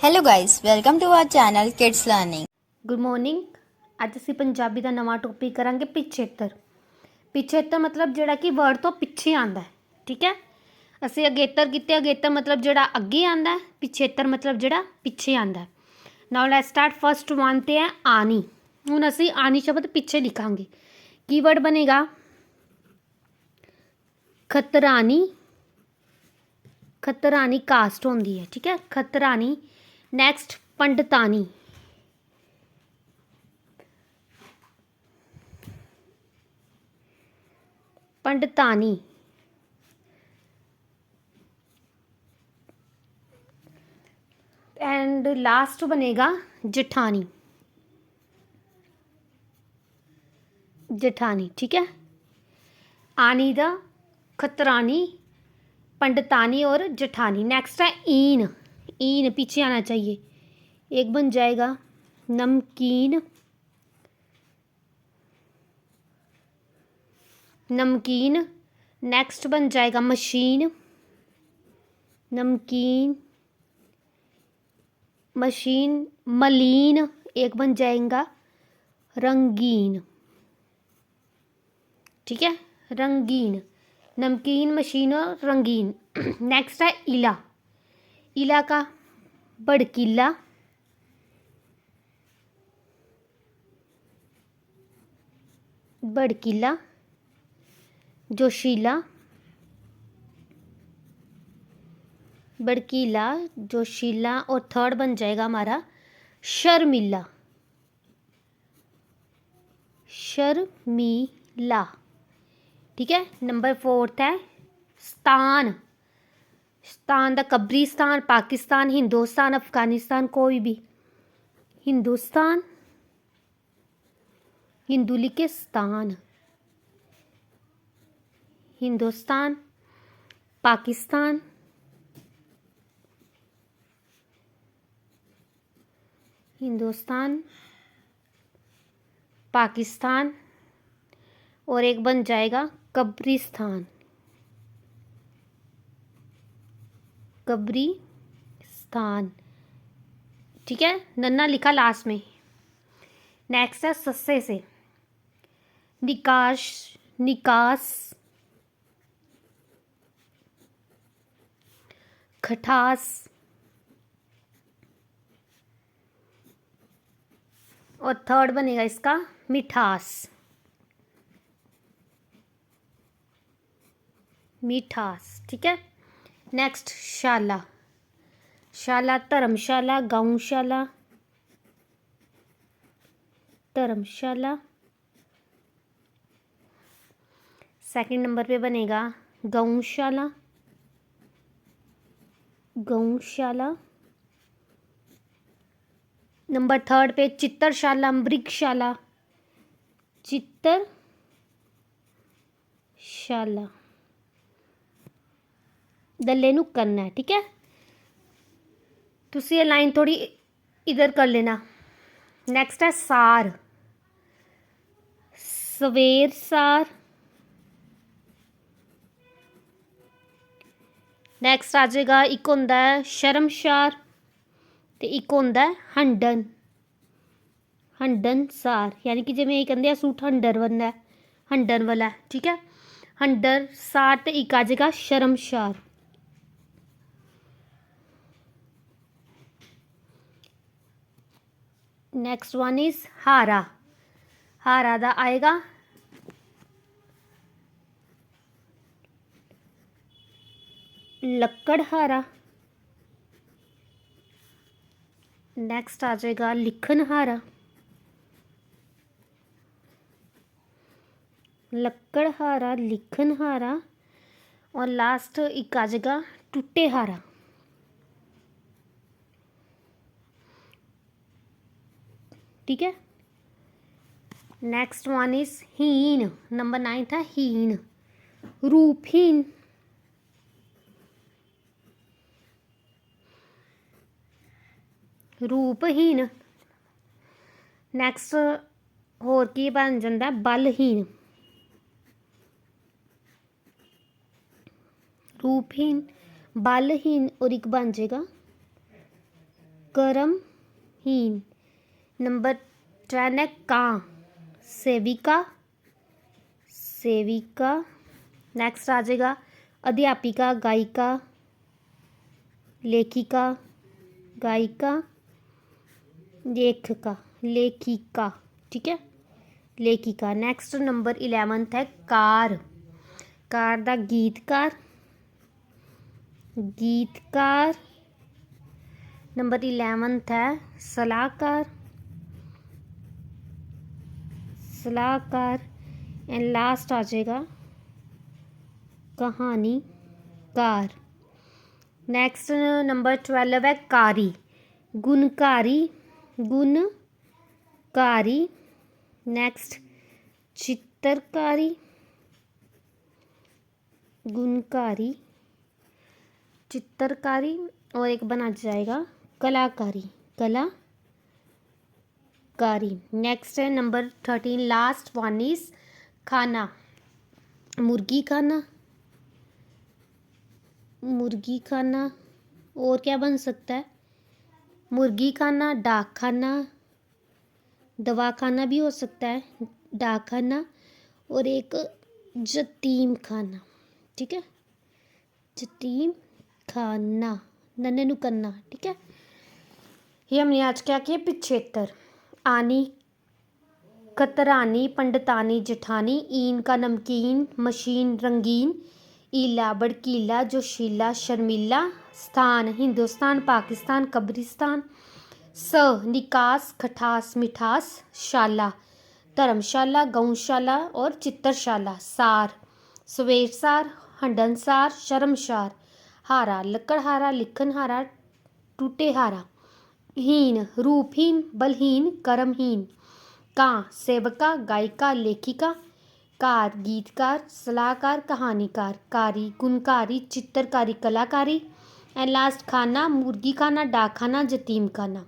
Hello guys, welcome to our channel Kids Learning. Good morning ਅੱਜ ਅਸੀਂ ਪੰਜਾਬੀ ਦਾ ਨਵਾਂ topic ਕਰਾਂਗੇ ਪਿਛੇਤਰ। ਪਿਛੇਤਰ ਮਤਲਬ ਜਿਹੜਾ ਕਿ ਵਰਡ ਤੋਂ ਪਿੱਛੇ ਆਂਦਾ ਹੈ ਠੀਕ ਹੈ? ਅਸੀਂ ਅਗੇਤਰ ਕੀਤੇ ਅਗੇਤਰ ਮਤਲਬ ਜਿਹੜਾ ਅੱਗੇ ਆਂਦਾ ਹੈ ਪਿਛੇਤਰ ਮਤਲਬ ਜਿਹੜਾ ਪਿੱਛੇ ਆਂਦਾ ਹੈ। Now let start first one ਤੇ ਹੈ ਆਨੀ। ਹੁਣ ਅਸੀਂ ਆਨੀ ਸ਼ਬਦ ਪਿੱਛੇ ਲਿਖਾਂਗੇ। ਕੀਵਰਡ ਬਣੇਗਾ ਖਤਰਾਨੀ ਖੱਤਰਾਨੀ ਕਾਸਟ ਹੁੰਦੀ ਹੈ, ਠੀਕ ਹੈ? ਖੱਤਰਾਨੀ ਨੈਕਸਟ ਪੰਡਤਾਨੀ ਪੰਡਤਾਨੀ ਐਂਡ ਲਾਸਟ ਬਣੇਗਾ ਜਠਾਨੀ ਜਠਾਨੀ ਠੀਕ ਹੈ? ਆਨੀ ਦਾ ਖਤਰਾਨੀ पंडतानी और जठानी। नेक्स्ट है ईन। ईन पीछे आना चाहिए। एक बन जाएगा नमकीन। नमकीन। नेक्स्ट बन जाएगा मशीन। नमकीन। मशीन मलीन। एक बन जाएगा रंगीन। ठीक है? रंगीन। नमकीन, मशीन और रंगीन। नेक्स्ट है इला। इला का बड़कीला। बड़कीला। जोशीला। बड़कीला, जोशीला और थर्ड बन जाएगा हमारा शर्मिला। शर्मिला। ठीक है? नंबर फोर्थ है, स्थान। स्थान दा कब्रिस्तान, पाकिस्तान, हिंदुस्तान, अफ़गानिस्तान, कोई भी। हिंदुस्तान, हिंदू लिखे स्थान। हिंदुस्तान, पाकिस्तान हिंदुस्तान, पाकिस्तान, और एक बन जाएगा कब्रिस्तान। कब्रिस्तान। ठीक है? नन्ना लिखा लास्ट में। नेक्स्ट है सस्से से। निकाश, निकास। खटास। और थर्ड बनेगा इसका मिठास। मिठास, ठीक है? नेक्स्ट शाला। शाला, धर्मशाला गौशाला धर्मशाला। सेकंड नंबर पे बनेगा गौशाला गौशाला नंबर थर्ड पे चित्रशाला मृगशाला चित्तरशाला। गले ਨੂੰ ਕਰਨਾ ਹੈ ਠੀਕ ਹੈ ਤੁਸੀਂ ਇਹ ਲਾਈਨ ਥੋੜੀ ਇਧਰ ਕਰ ਲੈਣਾ ਨੈਕਸਟ ਹੈ ਸਾਰ ਸਵੇਰ ਸਾਰ ਨੈਕਸਟ ਆ ਜਾਏਗਾ ਇੱਕ ਹੁੰਦਾ ਹੈ ਸ਼ਰਮਸ਼ਾਰ ਤੇ ਇੱਕ ਹੁੰਦਾ ਹੈ ਹੰਡਨ ਹੰਡਨ ਸਾਰ ਯਾਨੀ ਕਿ ਜਿਵੇਂ ਇਹ ਕਹਿੰਦੇ ਆ ਸੂਟ ਹੰਡਰ ਵੰਨਾ ਹੰਡਨ ਵਾਲਾ ਠੀਕ ਹੈ ਹੰਡਰ ਸਾਰ ਤੇ ਇੱਕ ਆ ਜਾਏਗਾ ਸ਼ਰਮਸ਼ਾਰ नेक्स्ट वन इज़ हारा हारा दा आएगा लक्कड़हारा नेक्स्ट आ जाएगा लिखनहारा लक्कड़हारा लिखनहारा और लास्ट एक आ जाएगा टुट्टेहारा ठीक है? नेक्स्ट वन इज़ हीन। नंबर नाइन था हीन। रूपहीन रूपहीन। नेक्स्ट होर की बन जाता है? बलहीन। रूपहीन बलहीन और एक बन जाएगा करमहीन। नंबर टेन है का सेविका। सेविका। नेक्स्ट आ जाएगा। अध्यापिका, गायिका, लेखिका गायिका, लेखिका लेखिका। ठीक है? लेखिका। नेक्स्ट नंबर इलेवंथ है कार। कार का गीतकार। गीतकार। नंबर इलेवंथ है सलाहकार। सलाहकार। एंड लास्ट आ जाएगा। कहानी कार नेक्स्ट नंबर ट्वेल्व है कारी। गुणकारी। गुणकारी। नेक्स्ट चित्रकारी। गुणकारी। चित्रकारी और एक बना जाएगा। कलाकारी। कला। कारी नेक्स्ट है number thirteen last one is खाना। मुर्गी खाना। मुर्गी खाना, और क्या बन सकता है? मुर्गी खाना, डाक खाना। दवा खाना भी हो सकता है, डाक खाना। और एक जतीम खाना, ठीक है? जतीम खाना, नन्हे करना, ठीक है? ये हमने आज क्या किया? पिछेतर आनी, कतरानी, पंडितानी, जठानी, ईन का नमकीन, मशीन, रंगीन ईला बड़कीला, जोशीला, शर्मिला, स्थान, हिंदुस्तान, पाकिस्तान, कब्रिस्तान, स, निकास, खटास, मिठास, शाला, धर्मशाला, गौशाला और चित्रशाला सार सवेरसार हंडनसार, शर्मशार, हारा, लकड़हारा, लिखनहारा, टूटेहारा। हीन, रूपहीन, बलहीन, कर्महीन। का, सेवका, गायिका, लेखिका, कार, गीतकार, सलाहकार, कहानीकार, कारी, गुणकारी, चित्रकारी, कलाकारी, एंड लास्ट खाना मुर्गी खाना डाक खाना जतीम खाना